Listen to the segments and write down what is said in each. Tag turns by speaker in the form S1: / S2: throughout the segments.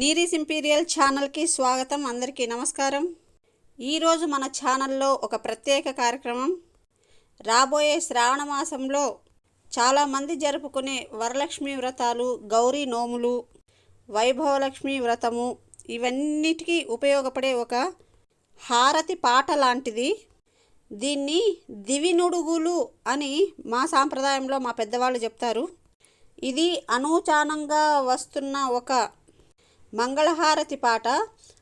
S1: నీరీస్ imperial ఛానల్కి స్వాగతం అందరికీ నమస్కారం. ఈరోజు మన ఛానల్లో ఒక ప్రత్యేక కార్యక్రమం. రాబోయే శ్రావణ మాసంలో చాలామంది జరుపుకునే వరలక్ష్మి వ్రతాలు గౌరీ నోములు వైభవలక్ష్మి వ్రతము ఇవన్నిటికీ ఉపయోగపడే ఒక హారతి పాట లాంటిది. దీన్ని దివినుడుగులు అని మా సాంప్రదాయంలో మా పెద్దవాళ్ళు చెప్తారు. ఇది అనూచానంగా వస్తున్న ఒక మంగళహారతి పాట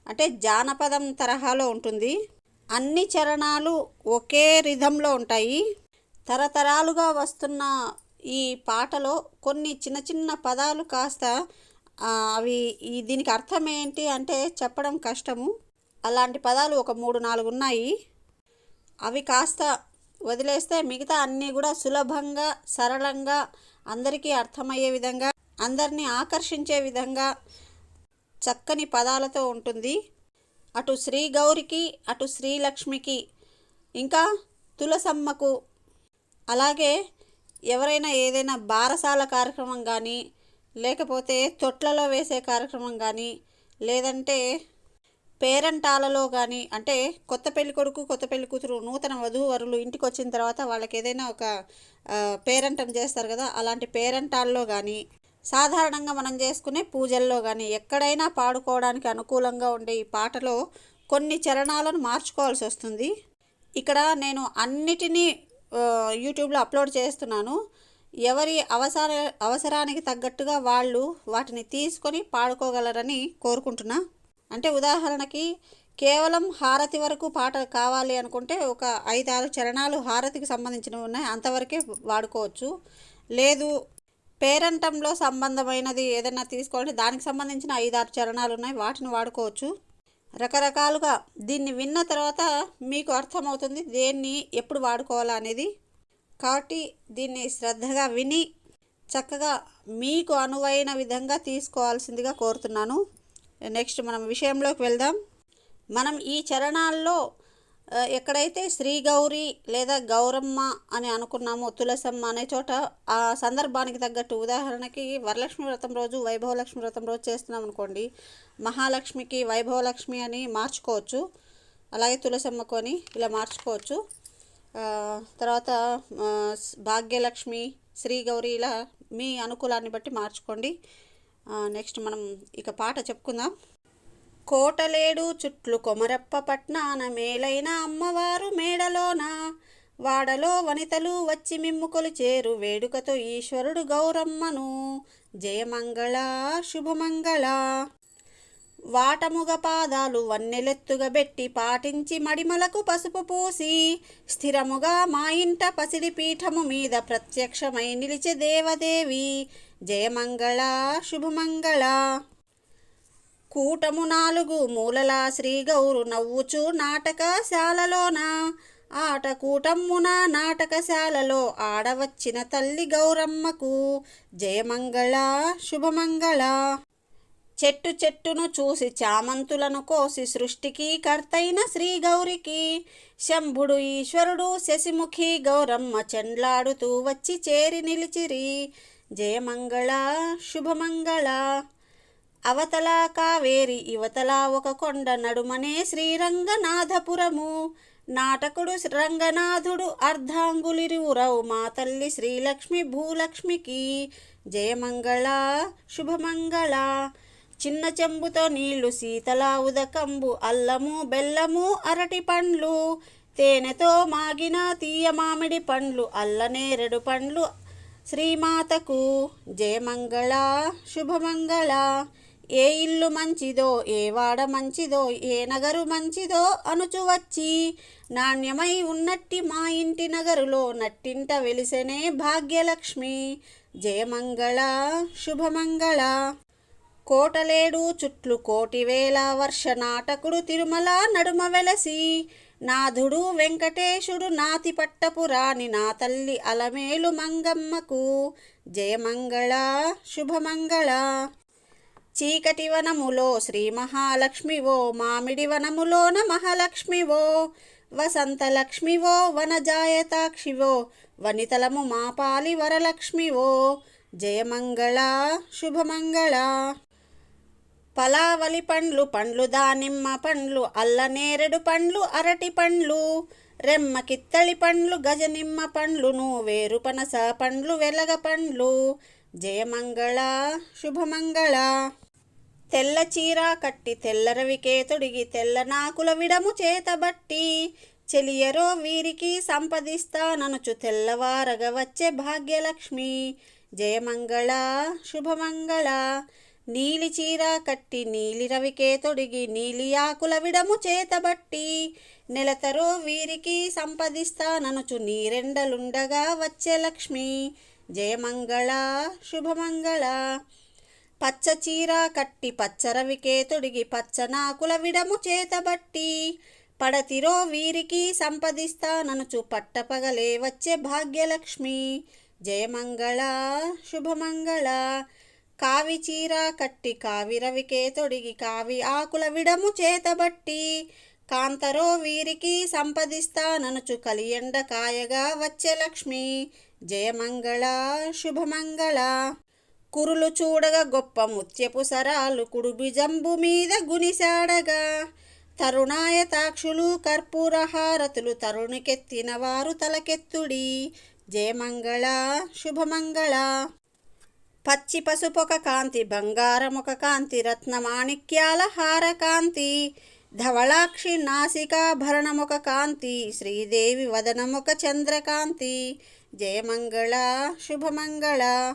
S1: అంటే జానపదం తరహాలో ఉంటుంది. అన్ని చరణాలు ఒకే రిధంలో ఉంటాయి. తరతరాలుగా వస్తున్న ఈ పాటలో కొన్ని చిన్న చిన్న పదాలు కాస్త అవి ఈ దీనికి అర్థం ఏంటి అంటే చెప్పడం కష్టము. అలాంటి పదాలు ఒక మూడు నాలుగు ఉన్నాయి. అవి కాస్త వదిలేస్తే మిగతా అన్నీ కూడా సులభంగా సరళంగా అందరికీ అర్థమయ్యే విధంగా అందరినీ ఆకర్షించే విధంగా చక్కని పదాలతో ఉంటుంది. అటు శ్రీ గౌరికి అటు శ్రీలక్ష్మికి ఇంకా తులసమ్మకు. అలాగే ఎవరైనా ఏదైనా బారసాల కార్యక్రమం కానీ లేకపోతే తొట్లలో వేసే కార్యక్రమం కానీ లేదంటే పేరంటాలలో కానీ అంటే కొత్త పెళ్ళి కొడుకు కొత్త పెళ్ళి కూతురు నూతన వధూవరులు ఇంటికి వచ్చిన తర్వాత వాళ్ళకి ఏదైనా ఒక పేరంటం చేస్తారు కదా అలాంటి పేరంటాల్లో కానీ సాధారణంగా మనం చేసుకునే పూజల్లో కానీ ఎక్కడైనా పాడుకోవడానికి అనుకూలంగా ఉండే ఈ పాటలో కొన్ని చరణాలను మార్చుకోవాల్సి వస్తుంది. ఇక్కడ నేను అన్నిటినీ యూట్యూబ్లో అప్లోడ్ చేస్తున్నాను. ఎవరి అవసర అవసరానికి తగ్గట్టుగా వాళ్ళు వాటిని తీసుకొని పాడుకోగలరని కోరుకుంటున్నా. అంటే ఉదాహరణకి కేవలం హారతి వరకు పాట కావాలి అనుకుంటే ఒక ఐదు ఆరు చరణాలు హారతికి సంబంధించినవి ఉన్నాయి అంతవరకే వాడుకోవచ్చు. లేదు పేరంటంలో సంబంధమైనది ఏదైనా తీసుకోవాలంటే దానికి సంబంధించిన ఐదు ఆరు చరణాలు ఉన్నాయి. వాటిని వాడుకోవచ్చు. రకరకాలుగా దీన్ని విన్న తర్వాత మీకు అర్థమవుతుంది దేన్ని ఎప్పుడు వాడుకోవాలా అనేది. కాబట్టి దీన్ని శ్రద్ధగా విని చక్కగా మీకు అనువైన విధంగా తీసుకోవాల్సిందిగా కోరుతున్నాను. నెక్స్ట్ మనం విషయంలోకి వెళ్దాం. మనం ఈ చరణాల్లో ఎక్కడైతే శ్రీ గౌరీ లేదా గౌరమ్మ అని అనుకున్నామో తులసమ్మ అనే చోట ఆ సందర్భానికి తగ్గట్టు ఉదాహరణకి వరలక్ష్మి వ్రతం రోజు వైభవలక్ష్మి వ్రతం రోజు చేస్తున్నాం అనుకోండి. మహాలక్ష్మికి వైభవలక్ష్మి అని మార్చుకోవచ్చు. అలాగే తులసమ్మకు అని ఇలా మార్చుకోవచ్చు. తర్వాత భాగ్యలక్ష్మి శ్రీ గౌరీ ఇలా మీ అనుకూలాన్ని బట్టి మార్చుకోండి. నెక్స్ట్ మనం ఇక పాట చెప్పుకుందాం. కోటలేడు చుట్లు కొమరప్ప పట్నాన మేలైన అమ్మవారు మేడలోన. వాడలో వనితలు వచ్చి మిమ్ము కొలిచేరు వేడుకతో ఈశ్వరుడు గౌరమ్మను. జయమంగళ శుభమంగళ. వాటముగ పాదాలు వన్నెలెత్తుగా బెట్టి పాటించి మడిమలకు పసుపు పూసి స్థిరముగా మా ఇంట పసిడి పీఠము మీద ప్రత్యక్షమై నిలిచే దేవదేవి. జయమంగళ శుభమంగళ. కూటము నాలుగు మూలల శ్రీగౌరు నవ్వుచు నాటకశాలలోన. ఆట కూటమ్మున నాటకశాలలో ఆడవచ్చిన తల్లి గౌరమ్మకు జయమంగళ శుభమంగళ చెట్టు చెట్టును చూసి చామంతులను కోసి సృష్టికి కర్తైన శ్రీ గౌరికి శంభుడు ఈశ్వరుడు శశిముఖి గౌరమ్మ చెండ్లాడుతూ వచ్చి చేరి నిలిచిరి. జయమంగళ శుభమంగళ అవతల కావేరి ఇవతల ఒక కొండ నడుమనే శ్రీరంగనాథపురము. నాటకుడు రంగనాథుడు అర్ధాంగులిరువురవు మా తల్లి శ్రీలక్ష్మి భూలక్ష్మికి. జయమంగళ శుభమంగళ. చిన్న చెంబుతో నీళ్ళు శీతల ఉదకంబు అల్లము బెల్లము అరటి పండ్లు. తేనెతో మాగిన తీయ మామిడి పండ్లు అల్లనేరెడు పండ్లు శ్రీమాతకు. జయమంగళ శుభమంగళ. ఏ ఇల్లు మంచిదో ఏ వాడ మంచిదో ఏ నగరు మంచిదో అనుచు వచ్చి నాణ్యమై ఉన్నట్టి మా ఇంటి నగరులో నట్టింట వెలిసెనే భాగ్యలక్ష్మి. జయమంగళ శుభమంగళ. కోటలేడు చుట్లు కోటివేల వర్ష నాటకుడు తిరుమల నడుమ వెలసి. నాథుడు వెంకటేశుడు నాతి పట్టపు రాణి నా తల్లి అలమేలు మంగమ్మకు. జయమంగళ శుభమంగళ. చీకటి వనములో శ్రీ మహాలక్ష్మివో మామిడి వనములోన మహాలక్ష్మివో వసంతలక్ష్మివో వనజాయతాక్షివో వనితలము మాపాలి వరలక్ష్మివో. జయమంగళ శుభమంగళ పలావలి పండ్లు పండ్లు దానిమ్మ పండ్లు అల్లనేరెడు పండ్లు అరటి పండ్లు రెమ్మ కిత్తళి పండ్లు గజనిమ్మ పండ్లును వేరు పనస పండ్లు వెలగ పండ్లు. జయమంగళ శుభమంగళ తెల్ల చీర కట్టి తెల్లరవికే తొడిగి తెల్ల నాకుల విడము చేతబట్టి చెలియరో వీరికి సంపదిస్తాననుచు తెల్లవారగ వచ్చే భాగ్యలక్ష్మి. జయమంగళ శుభమంగళ. నీలి చీర కట్టి నీలి రవికే తొడిగి నీలి ఆకుల విడము చేతబట్టి నెలతరో వీరికి సంపదిస్తాననుచు నీరెండలుండగా వచ్చే లక్ష్మి. జయమంగళ శుభమంగళ. పచ్చచీర కట్టి పచ్చరవికే తొడిగి పచ్చనాకుల విడము చేతబట్టి పడతిరో వీరికి సంపదిస్తాననుచు పట్టపగలే వచ్చే భాగ్యలక్ష్మి. జయమంగళ శుభమంగళ. కావి చీర కట్టి కావి రవికే తొడిగి కావి ఆకుల విడము చేతబట్టి కాంతరో వీరికి సంపదిస్తాననుచు కలియండ కాయగా వచ్చే లక్ష్మి. జయమంగళ శుభమంగళ. కురులు చూడగా గొప్ప ముత్యపు సరాలు కుడుబిజంబు మీద గునిసాడగా తరుణాయతాక్షులు కర్పూర హారతులు తరుణికెత్తిన వారు తలకెత్తుడి. జయమంగళ శుభమంగళ. పచ్చి పసుపొక కాంతి బంగారమొక కాంతి రత్నమాణిక్యాల హార కాంతి. ధవళాక్షి నాసికాభరణమొక కాంతి శ్రీదేవి వదనమొక చంద్రకాంతి జయమంగళ శుభమంగళ.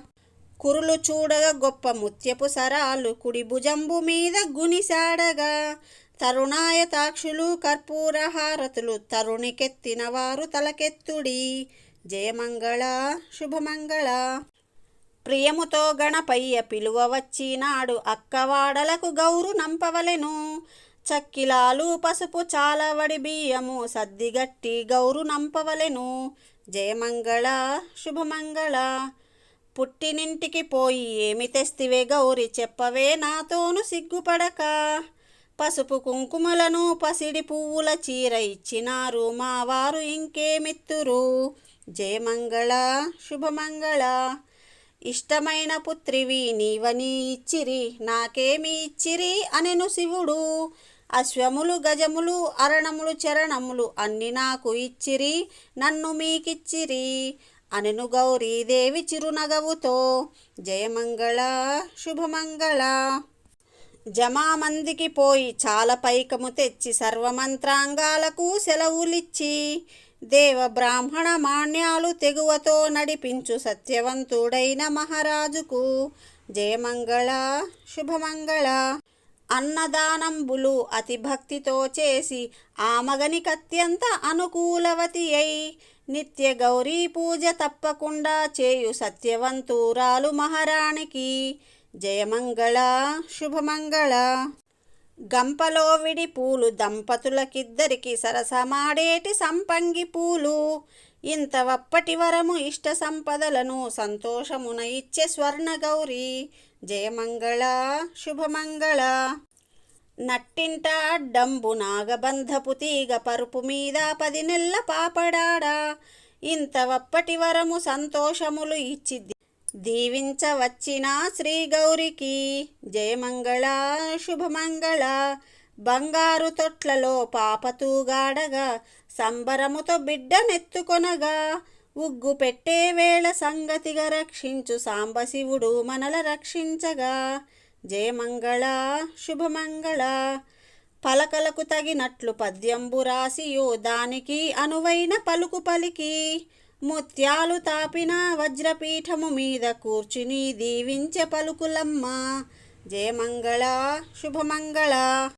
S1: కురులు చూడగా గొప్ప ముత్యపు సరాలు కుడి భుజంబు మీద గునిసాడగా తరుణాయతాక్షులు కర్పూర హారతులు తరుణికెత్తిన వారు తలకెత్తుడి. జయమంగళ శుభమంగళ. ప్రియముతో గణపయ్య పిలువ వచ్చినాడు అక్కవాడలకు గౌరు నంపవలెను. చక్కిలాలు పసుపు చాలవడి బియ్యము సద్దిగట్టి గౌరు నంపవలెను. జయమంగళ శుభమంగళ. పుట్టినింటికి పోయి ఏమి తెస్తివే గౌరి చెప్పవే నాతోను సిగ్గుపడక. పసుపు కుంకుమలను పసిడి పువ్వుల చీర ఇచ్చినారు మావారు ఇంకేమిత్తురు? జయమంగళ శుభమంగళ. ఇష్టమైన పుత్రివి నీవని ఇచ్చిరి నాకేమి ఇచ్చిరి అనెను శివుడు. అశ్వములు గజములు అరణములు చరణములు అన్ని నాకు ఇచ్చిరి నన్ను మీకిచ్చిరి. అనెను గౌరీదేవి చిరునగవుతో. జయమంగళ శుభమంగళ జమామందికి పోయి చాలా పైకము తెచ్చి సర్వమంత్రాంగాలకు సెలవులిచ్చి దేవ బ్రాహ్మణ మాన్యాలు తెగువతో నడిపించు సత్యవంతుడైన మహారాజుకు జయమంగళ శుభమంగళ అన్నదానంబులు అతి భక్తితో చేసి ఆమగనికత్యంత అనుకూలవతి అయి నిత్య గౌరీ పూజ తప్పకుండా చేయు సత్యవంతురాలు మహారాణికి. జయమంగళ శుభమంగళ. గంపలో విడి పూలు దంపతులకిద్దరికి సరసమాడేటి సంపంగి పూలు. ఇంత వప్పటి వరము ఇష్ట సంపదలను సంతోషమున ఇచ్చే స్వర్ణ గౌరీ జయమంగళ శుభమంగళ. నట్టింట అడ్డంబు నాగబంధపు తీగ పరుపు మీద పది నెల్ల పాపడాడా. ఇంత వప్పటి వరము సంతోషములు ఇచ్చి దీవించవచ్చిన శ్రీ గౌరికి జయమంగళ శుభమంగళ. బంగారు తొట్లలో పాపతూగాడగా సంబరముతో బిడ్డనెత్తుకొనగా. ఉగ్గు పెట్టే వేళ సంగతిగా రక్షించు సాంబశివుడు మనల రక్షించగా. జయమంగళ శుభమంగళ. పలకలకు తగినట్లు పద్యంబు రాసియో దానికి అనువైన పలుకు పలికి. ముత్యాలు తాపిన వజ్రపీఠము మీద కూర్చుని దీవించే పలుకులమ్మ. జయమంగళ శుభమంగళ.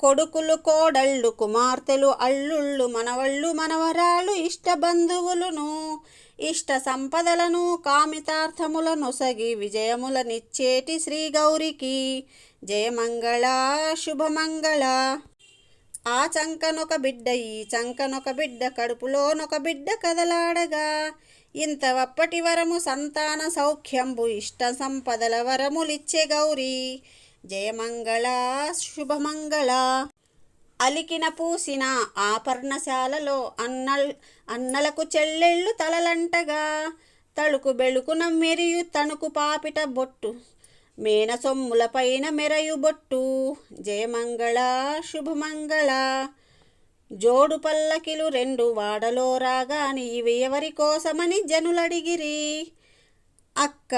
S1: కొడుకులు కోడళ్ళు కుమార్తెలు అల్లుళ్ళు మనవళ్ళు మనవరాలు ఇష్ట బంధువులను ఇష్ట సంపదలను కామితార్థములను సగి విజయములనిచ్చేటి శ్రీ గౌరికి జయమంగళ శుభమంగళ. ఆ చంకనొక బిడ్డ ఈ చంకనొక బిడ్డ కడుపులోనొక బిడ్డ కదలాడగా. ఇంత వప్పటి వరము సంతాన సౌఖ్యంబు ఇష్ట సంపదల వరములిచ్చే గౌరీ. జయమంగళ శుభమంగళ. అలికిన పూసిన ఆపర్ణశాలలో అన్నల్ అన్నలకు చెల్లెళ్ళు తలలంటగా తళుకు బెళుకున మెరియు తణుకు పాపిట బొట్టు మేన సొమ్ములపైన మెరయు బొట్టు జయమంగళ శుభమంగళ. జోడు పల్లకిలు రెండు వాడలో రాగాని ఇవి ఎవరి కోసమని జనులడిగిరి? అక్క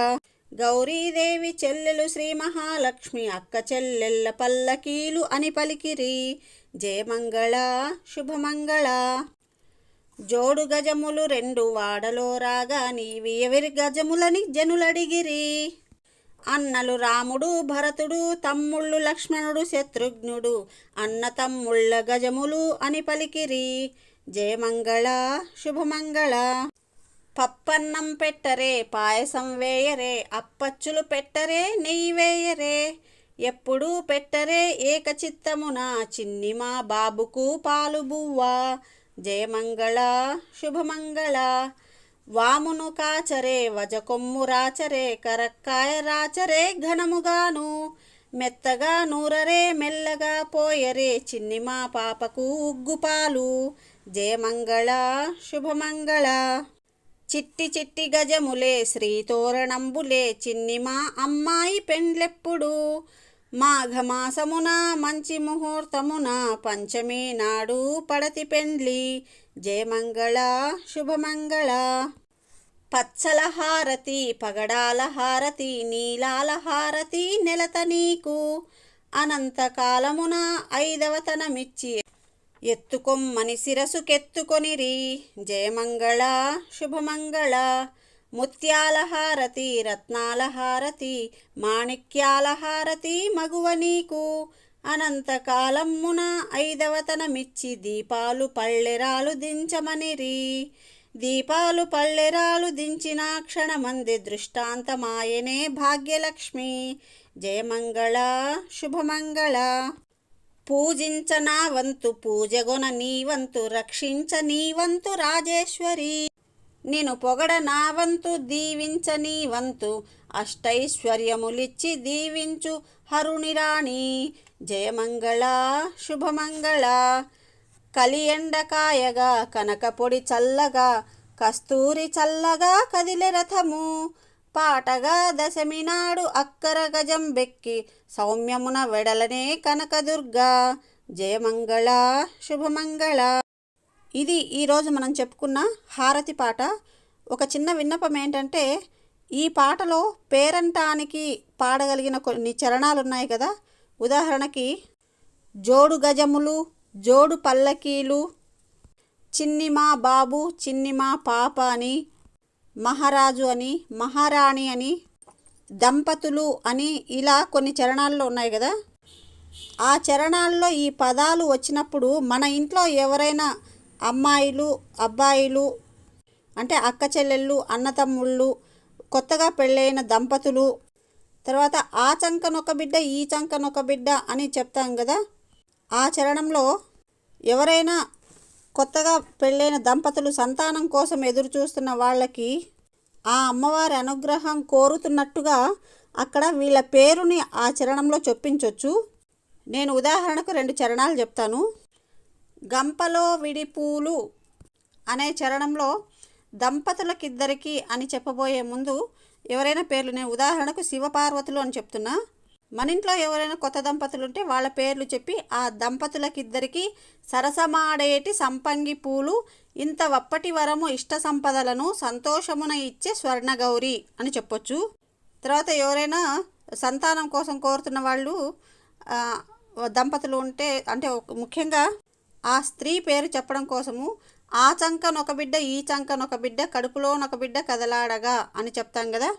S1: గౌరీదేవి చెల్లెలు శ్రీ మహాలక్ష్మి అక్క చెల్లెళ్ళ పల్లకీలు అని పలికిరి. జయమంగళ శుభమంగళ జోడు గజములు రెండు వాడలో రాగా నీవి ఎవరి గజములని జనులడిగిరి? అన్నలు రాముడు భరతుడు తమ్ముళ్ళు లక్ష్మణుడు శత్రుఘ్నుడు అన్న తమ్ముళ్ళ గజములు అని పలికిరి. జయమంగళ శుభమంగళ పప్పన్నం పెట్టరే పాయసం వేయరే అప్పచ్చులు పెట్టరే నెయ్యి వేయరే. ఎప్పుడూ పెట్టరే ఏకచిత్తమున చిన్ని మా బాబుకు పాలు బువ్వా. జయమంగళ శుభమంగళ. వామును కాచరే వజకొమ్ము రాచరే కరక్కాయ రాచరే ఘనముగాను. మెత్తగా నూరరే మెల్లగా పోయరే చిన్ని మా పాపకు ఉగ్గుపాలు. జయమంగళ శుభమంగళ. చిట్టి చిట్టి గజములే శ్రీతోరణంబులే చిన్ని మా అమ్మాయి పెండ్లెప్పుడు? మాఘమాసమున మంచి ముహూర్తమున పంచమి నాడు పడతి పెండ్లి జయమంగళ శుభమంగళ. పచ్చల హారతి పగడాల హారతి నీలాల హారతి నెలత నీకు. అనంతకాలమున ఐదవతనమిచ్చి ఎత్తుకొమ్మని శిరసుకెత్తుకొనిరి జయమంగళ శుభమంగళ ముత్యాల హారతి రత్నాల హారతి మాణిక్యాల హారతి మగువ నీకు. అనంతకాలమున ఐదవతనమిచ్చి దీపాలు పళ్ళెరాలు దించమనిరి. దీపాలు పళ్ళెరాలు దించిన క్షణమంది దృష్టాంతమాయనే భాగ్యలక్ష్మి. జయమంగళ శుభమంగళ. పూజించ నా వంతు పూజగొన నీ వంతు రక్షించ నీ వంతు రాజేశ్వరి. నేను పొగడ నా వంతు దీవించ నీ వంతు అష్టైశ్వర్యములిచ్చి దీవించు హరుణిరాణి జయమంగళ శుభమంగళ. కలియండకాయగా కనకపొడి చల్లగా కస్తూరి చల్లగా కదిలే రథము. పాటగా దశమి నాడు అక్కర గజం బెక్కి సౌమ్యమున వెడలనే కనకదుర్గ. జయమంగళ శుభమంగళ. ఇది ఈరోజు మనం చెప్పుకున్న హారతి పాట. ఒక చిన్న విన్నపం ఏంటంటే ఈ పాటలో పేరంటానికి పాడగలిగిన కొన్ని చరణాలు ఉన్నాయి కదా. ఉదాహరణకి జోడు గజములు జోడు పల్లకీలు చిన్నిమా బాబు చిన్నిమా పాప అని మహారాజు అని మహారాణి అని దంపతులు అని ఇలా కొన్ని చరణాల్లో ఉన్నాయి కదా. ఆ చరణాల్లో ఈ పదాలు వచ్చినప్పుడు మన ఇంట్లో ఎవరైనా అమ్మాయిలు అబ్బాయిలు అంటే అక్క చెల్లెళ్ళు అన్నతమ్ముళ్ళు కొత్తగా పెళ్ళైన దంపతులు తర్వాత ఆ చంకనొక బిడ్డ ఈ చంకనొక బిడ్డ అని చెప్తాం కదా. ఆ చరణంలో ఎవరైనా కొత్తగా పెళ్ళైన దంపతులు సంతానం కోసం ఎదురు చూస్తున్న వాళ్ళకి ఆ అమ్మవారి అనుగ్రహం కోరుతున్నట్టుగా అక్కడ వీళ్ళ పేరుని ఆ చరణంలో చొప్పించవచ్చు నేను ఉదాహరణకు రెండు చరణాలు చెప్తాను. గంపలో విడిపూలు అనే చరణంలో దంపతులకిద్దరికీ అని చెప్పబోయే ముందు ఎవరైనా పేర్లు నేను ఉదాహరణకు శివపార్వతులు అని చెప్తున్నా. మన ఇంట్లో ఎవరైనా కొత్త దంపతులు ఉంటే వాళ్ళ పేర్లు చెప్పి ఆ దంపతులకిద్దరికి సరసమాడేటి సంపంగి పూలు ఇంత వప్పటి వరము ఇష్ట సంపదలను సంతోషమున ఇచ్చే స్వర్ణగౌరి అని చెప్పొచ్చు. తర్వాత ఎవరైనా సంతానం కోసం కోరుతున్న వాళ్ళు దంపతులు ఉంటే అంటే ఒక- ముఖ్యంగా ఆ స్త్రీ పేరు చెప్పడం కోసము ఆ చంకనొక బిడ్డ ఈ చంకనొక బిడ్డ కడుపులోనొక బిడ్డ కదలాడగా అని చెప్తాం కదా.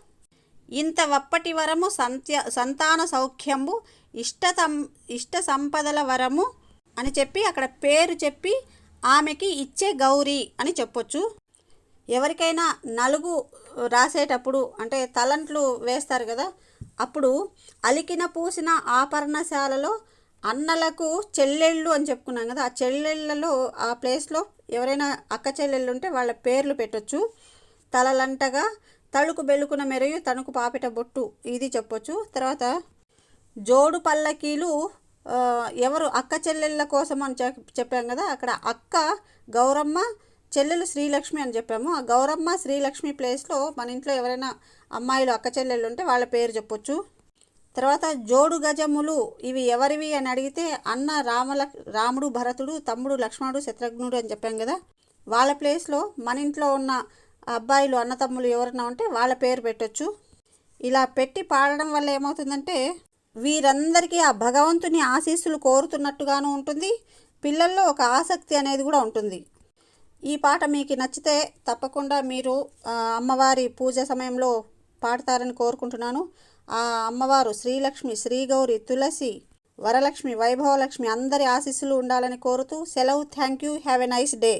S1: ఇంత వప్పటి వరము సంత్య సంతాన సౌఖ్యము ఇష్ట ఇష్ట సంపదల వరము అని చెప్పి అక్కడ పేరు చెప్పి ఆమెకి ఇచ్చే గౌరీ అని చెప్పొచ్చు. ఎవరికైనా నలుగు రాసేటప్పుడు అంటే తలంట్లు వేస్తారు కదా అప్పుడు అలికిన పూసిన ఆభరణశాలలో అన్నలకు చెల్లెళ్ళు అని చెప్పుకున్నాం కదా ఆ చెల్లెళ్ళలో ఆ ప్లేస్లో ఎవరైనా అక్క చెల్లెళ్ళు ఉంటే వాళ్ళ పేర్లు పెట్టొచ్చు. తలలంటగా తళుకు బెలుకున మెరయు తణుకు పాపిట బొట్టు. ఇది చెప్పొచ్చు. తర్వాత జోడు పల్లకీలు ఎవరు అక్క చెల్లెళ్ళ కోసం అని చెప్పాం కదా అక్కడ అక్క గౌరమ్మ చెల్లెలు శ్రీలక్ష్మి అని చెప్పాము. ఆ గౌరమ్మ శ్రీలక్ష్మి ప్లేస్లో మన ఇంట్లో ఎవరైనా అమ్మాయిలు అక్క చెల్లెళ్ళు ఉంటే వాళ్ళ పేరు చెప్పొచ్చు. తర్వాత జోడు గజములు ఇవి ఎవరివి అని అడిగితే అన్న రామల రాముడు భరతుడు తమ్ముడు లక్ష్మణుడు శత్రుఘ్నుడు అని చెప్పాం కదా. వాళ్ళ ప్లేస్లో మన ఇంట్లో ఉన్న అబ్బాయిలు అన్నతమ్ములు ఎవరన్నా ఉంటే వాళ్ళ పేరు పెట్టొచ్చు. ఇలా పెట్టి పాడడం వల్ల ఏమవుతుందంటే వీరందరికీ ఆ భగవంతుని ఆశీస్సులు కోరుతున్నట్టుగాను ఉంటుంది. పిల్లల్లో ఒక ఆసక్తి అనేది కూడా ఉంటుంది. ఈ పాట మీకు నచ్చితే తప్పకుండా మీరు అమ్మవారి పూజ సమయంలో పాడతారని కోరుకుంటున్నాను. ఆ అమ్మవారు శ్రీలక్ష్మి శ్రీగౌరి తులసి వరలక్ష్మి వైభవలక్ష్మి అందరి ఆశీస్సులు ఉండాలని కోరుతూ సెలవు. Thank you. Have a nice day.